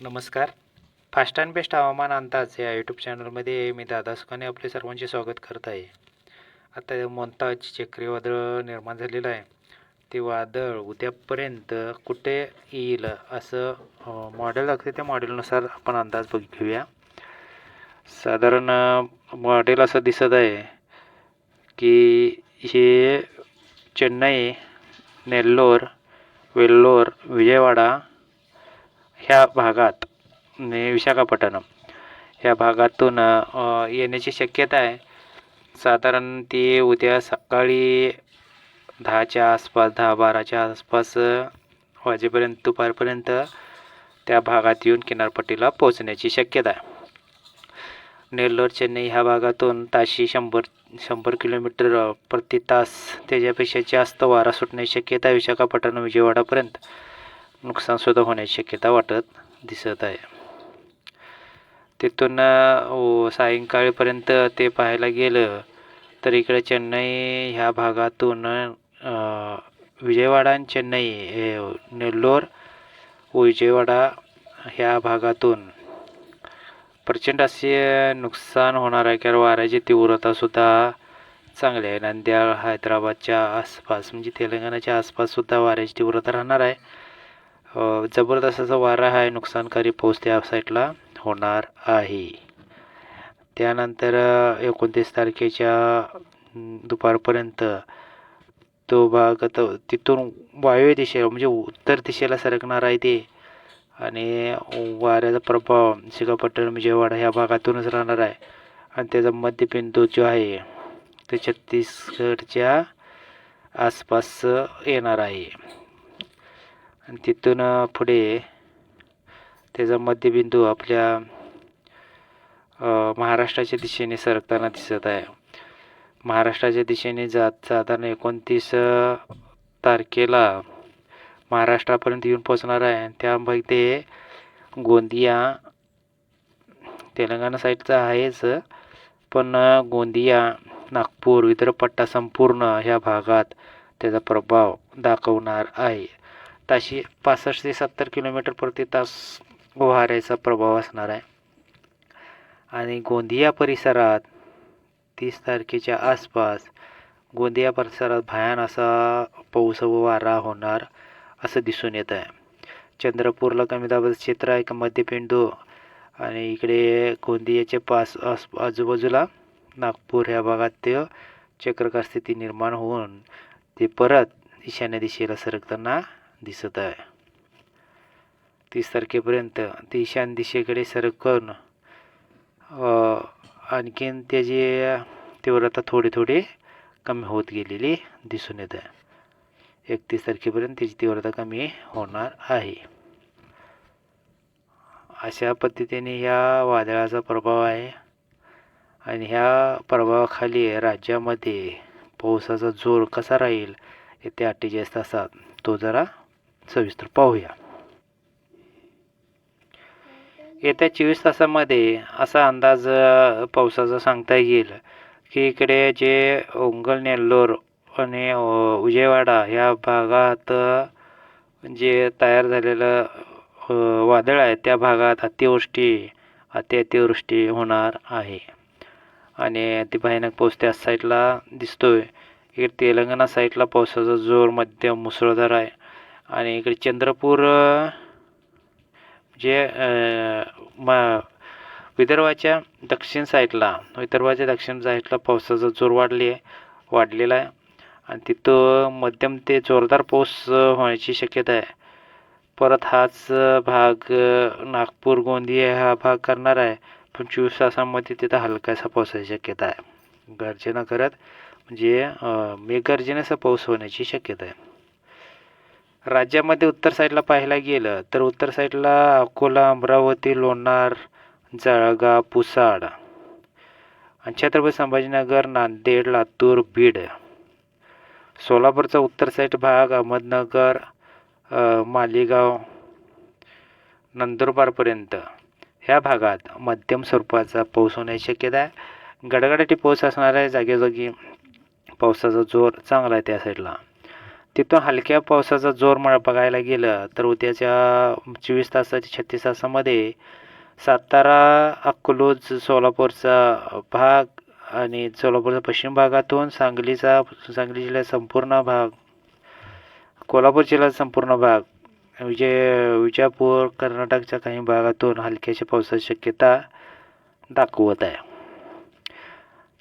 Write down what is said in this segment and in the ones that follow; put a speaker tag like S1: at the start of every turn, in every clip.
S1: नमस्कार. Fast and best हवामान अंदाज या यूट्यूब चॅनलमध्ये मी दादा सुखाने आपले सर्वांचे स्वागत करत आहे. आता मोंताज चक्रीवादळ निर्माण झालेलं आहे. ते वादळ उद्यापर्यंत कुठे येईल असं मॉडेल लागते त्या मॉडेलनुसार आपण अंदाज बघ घेऊया साधारण मॉडेल असं दिसत आहे की हे चेन्नई नेल्लोर वेल्लोर विजयवाडा ह्या भागात म्हणजे विशाखापट्टणम ह्या भागातून येण्याची शक्यता आहे. साधारण ती उद्या सकाळी दहाच्या आसपास दहा बाराच्या आसपास वाजेपर्यंत दुपारपर्यंत त्या भागात येऊन किनारपट्टीला पोहोचण्याची शक्यता आहे. नेल्लोर चेन्नई ह्या भागातून ताशी शंभर शंभर किलोमीटर प्रति तास त्याच्यापेक्षा जास्त वारा सुटण्याची शक्यता आहे विशाखापट्टणम विजयवाडापर्यंत. नुकसानसुद्धा होण्याची शक्यता वाटत दिसत आहे. तिथून सायंकाळीपर्यंत सायंकाळपर्यंत ते पाहायला गेलं तर इकडे चेन्नई ह्या भागातून विजयवाडा आणि चेन्नई हे नेल्लोर विजयवाडा ह्या भागातून प्रचंड असे नुकसान होणार आहे. कारण वाऱ्याची तीव्रतासुद्धा चांगली आहे. नांद्याळ हैदराबादच्या आसपास म्हणजे तेलंगणाच्या आसपाससुद्धा वाऱ्याची तीव्रता राहणार आहे. हो, जबरदस्त असा वारा आहे नुकसानकारी पाऊस त्या साईडला होणार आहे. त्यानंतर एकोणतीस तारखेच्या दुपारपर्यंत तो भाग आता तिथून वायव्य दिशेला म्हणजे उत्तर दिशेला सरकणार आहे ते. आणि वाऱ्याचा प्रभाव विशाखापट्टणम विजयवाडा ह्या भागातूनच राहणार आहे. आणि त्याचा मध्यबिंदू जो आहे ते छत्तीसगडच्या आसपास येणार आहे. आणि तिथून पुढे त्याचा मध्यबिंदू आपल्या महाराष्ट्राच्या दिशेने सरकताना दिसत आहे. महाराष्ट्राच्या दिशेने जात साधारण एकोणतीस तारखेला महाराष्ट्रापर्यंत येऊन पोचणार आहे. आणि त्यामध्ये गोंदिया तेलंगणा साईडचा आहेच पण गोंदिया नागपूर विदर्भ पट्टा संपूर्ण ह्या भागात त्याचा प्रभाव दाखवणार आहे. ताशी पासष्ट ते सत्तर किलोमीटर प्रति तास वाऱ्याचा प्रभाव असणार आहे. आणि गोंदिया परिसरात तीस तारखेच्या आसपास गोंदिया परिसरात भयान असा पाऊस व वारा होणार असं दिसून येत आहे. चंद्रपूरला कमी दाबाचं क्षेत्र आहे का? मध्यपिंडू आणि इकडे गोंदियाच्या पास आस आजूबाजूला नागपूर ह्या भागात ते चक्रकार स्थिती निर्माण होऊन ते परत ईशान्य दिशेला सरकताना दिसत आहे. तीस तारखेपर्यंत ती ईशान दिशेकडे सरकून आणखीन त्याची तीव्रता थोडी थोडी कमी होत गेलेली दिसून येत आहे. एकतीस तारखेपर्यंत त्याची तीव्रता कमी होणार आहे. अशा पद्धतीने ह्या वादळाचा प्रभाव आहे आणि ह्या प्रभावाखाली राज्यामध्ये पावसाचा जोर कसा राहील येत्या अठ्ठेचाळीस तासात तो जरा सविस्तर पाहूया. येत्या चोवीस तासामध्ये असा अंदाज पावसाचा सांगता येईल की इकडे जे ओंगल नेल्लोर आणि उजयवाडा या ह्या भागात जे तयार झालेलं वादळ आहे त्या भागात अतिवृष्टी अति अतिवृष्टी होणार आहे. आणि ती भयानक पाऊस त्या साईडला दिसतोय. इकडे तेलंगणा साईडला पावसाचा जोर मध्यम मुसळधार आहे. आणि इकडे चंद्रपूर जे म विदर्भाच्या दक्षिण साईडला विदर्भाच्या दक्षिण साईडला पावसाचा जोर वाढली आहे वाढलेला आहे. आणि तिथं मध्यम ते जोरदार पाऊस होण्याची शक्यता आहे. परत हाच भाग नागपूर गोंदिया हा भाग करणार आहे. पण चोवीस तासामध्ये तिथं हलकासा पावसाची शक्यता आहे. गर्जना करत म्हणजे मेघगर्जनेचा पाऊस होण्याची शक्यता आहे. राज्यामध्ये उत्तर साईडला पाहायला गेलं तर उत्तर साईडला अकोला अमरावती लोणार जळगाव पुसाड आणि छत्रपती संभाजीनगर नांदेड लातूर बीड. सोलापूरचा उत्तर साईड भाग अहमदनगर मालेगाव नंदुरबारपर्यंत ह्या भागात मध्यम स्वरूपाचा पाऊस होण्याची शक्यता आहे. गडगडाटी पाऊस असणार आहे पावसाचा जोर चांगला आहे त्या साईडला तिथून हलक्या पावसाचा जोर मला बघायला गेलं तर उद्याच्या चोवीस तासाच्या छत्तीस तासामध्ये सातारा अक्कलूज सोलापूरचा भाग आणि सोलापूरच्या पश्चिम भागातून सांगलीचा सांगली जिल्ह्याचा संपूर्ण भाग कोल्हापूर जिल्ह्याचा संपूर्ण भाग विजय विजापूर कर्नाटकच्या काही भागातून हलक्याच्या पावसाची शक्यता दाखवत आहे.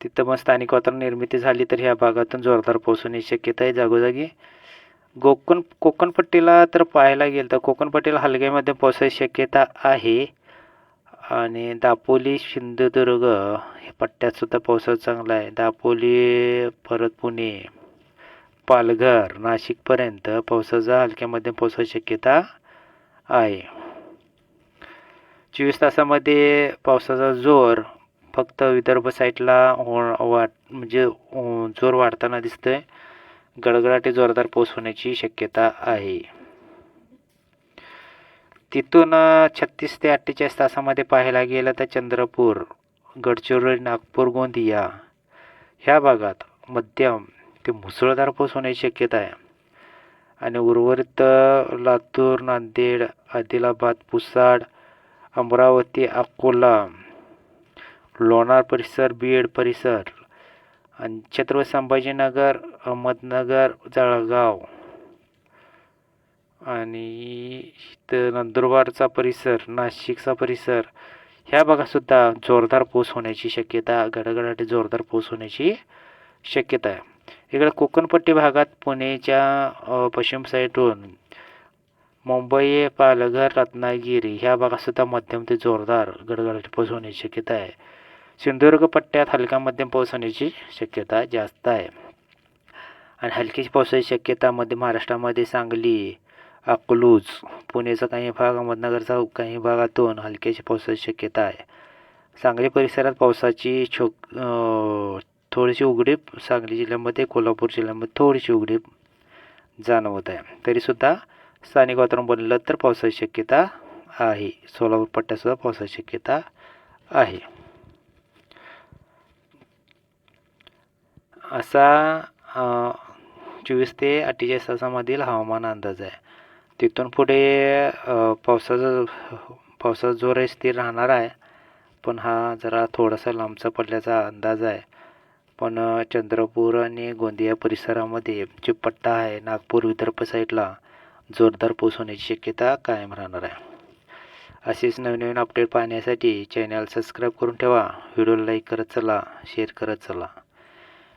S1: तिथं मग स्थानिक वातावरण निर्मिती झाली तर ह्या भागातून जोरदार पाऊस होण्याची शक्यता आहे जागोजागी. कोकण कोकणपट्टीला तर पाहायला गेलं तर कोकणपट्टीला हलक्यामध्ये पावसाची शक्यता आहे. आणि दापोली सिंधुदुर्ग हे पट्ट्यातसुद्धा पावसाचा चांगला आहे. दापोली परत पुणे पालघर नाशिकपर्यंत पावसाचा हलक्यामध्ये पावसाची शक्यता आहे. चोवीस तासामध्ये पावसाचा जोर फक्त विदर्भ साईडला हो वाट म्हणजे जोर वाढताना दिसतंय. गडगडाटे जोरदार पाऊस होण्याची शक्यता आहे. तिथून छत्तीस ते अठ्ठेचाळीस तासामध्ये पाहायला गेलं तर चंद्रपूर गडचिरोली नागपूर गोंदिया ह्या भागात मध्यम ते मुसळधार पाऊस होण्याची शक्यता आहे. आणि उर्वरित लातूर नांदेड आदिलाबाद पुसाड अमरावती अकोला लोणार परिसर बीड परिसर आणि छत्रपती संभाजीनगर अहमदनगर जळगाव आणि इथं नंदुरबारचा परिसर नाशिकचा परिसर ह्या भागातसुद्धा जोरदार पाऊस होण्याची शक्यता गडगडाटी जोरदार पाऊस होण्याची शक्यता आहे. इकडे कोकणपट्टी भागात पुणेच्या पश्चिम साईडहून मुंबई पालघर रत्नागिरी ह्या भागातसुद्धा मध्यम ते जोरदार गडगडाटी पाऊस होण्याची शक्यता आहे. सिंधुदुर्ग पट्ट्यात हलका मध्यम पाऊस होण्याची शक्यता जास्त आहे. आणि हलकीची पावसाची शक्यता मध्य महाराष्ट्रामध्ये सांगली अकलूज पुणेचा काही भाग अहमदनगरचा काही भागातून हलक्याची पावसाची शक्यता आहे. सांगली परिसरात पावसाची छोक थोडीशी उघडीप सांगली जिल्ह्यामध्ये कोल्हापूर जिल्ह्यामध्ये थोडीशी उघडीप जाणवत आहे. तरीसुद्धा स्थानिक वातावरण बनलं तर पावसाची शक्यता आहे. सोलापूर पट्ट्यातसुद्धा पावसाची शक्यता आहे. असा चोवीस ते अठ्ठेचाळीस तासामधील हवामान अंदाज आहे. तिथून पुढे पावसाचा पावसाचा जोर आहे स्थिर राहणार आहे. पण हा जरा थोडासा लांबचा पडल्याचा अंदाज आहे. पण चंद्रपूर आणि गोंदिया परिसरामध्ये जे पट्टा आहे नागपूर विदर्भ साईडला जोरदार पाऊस होण्याची शक्यता कायम राहणार आहे. असेच नवीन नवीन अपडेट पाहण्यासाठी चॅनल सबस्क्राईब करून ठेवा. व्हिडिओ लाईक करत चला शेअर करत चला.